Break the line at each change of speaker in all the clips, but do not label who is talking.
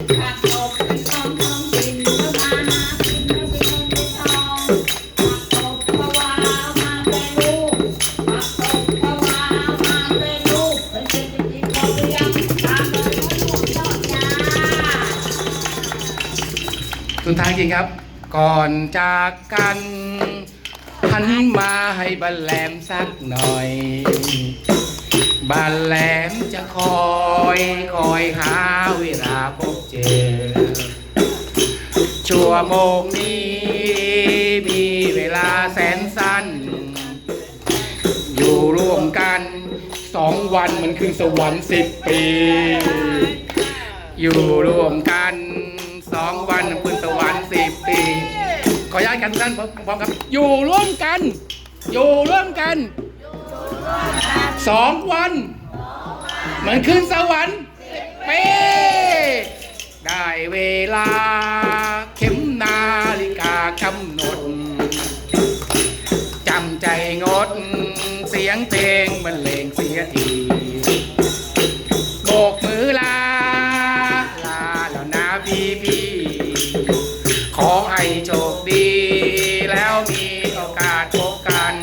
สุดท้ายจริงครับ ก่อนจากกันหันมาให้บันแหลมสักหน่อย บันแหลมจะคอยคอยหา ชั่วโมงนี้มีเวลาแสนสั้น อยู่ร่วมกันสองวันมันคือสวรรค์สิบปี อยู่ร่วมกันสองวันคุณตะวันสิบปี ขออนุญาตกันท่านพร้อมครับ อยู่ร่วมกัน อยู่ร่วมกันสองวันเหมือนขึ้นสวรรค์ปี ลา เข็มนาฬิกากำหนด จำใจงด เสียงเพลงบรรเลงเสียทีโบกมือลา ลาแล้วนะพี่พี่ ขอให้โชคดี แล้วมีโอกาสพบกัน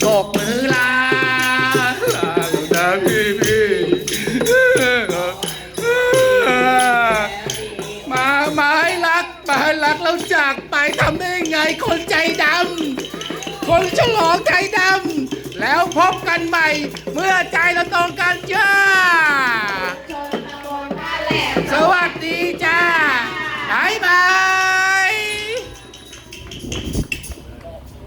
โบกมือลา เราจากไปทำได้ยังไงคนใจดำคนฉลองใจดำแล้วพบกันใหม่ เมื่อใจเราตรงกัน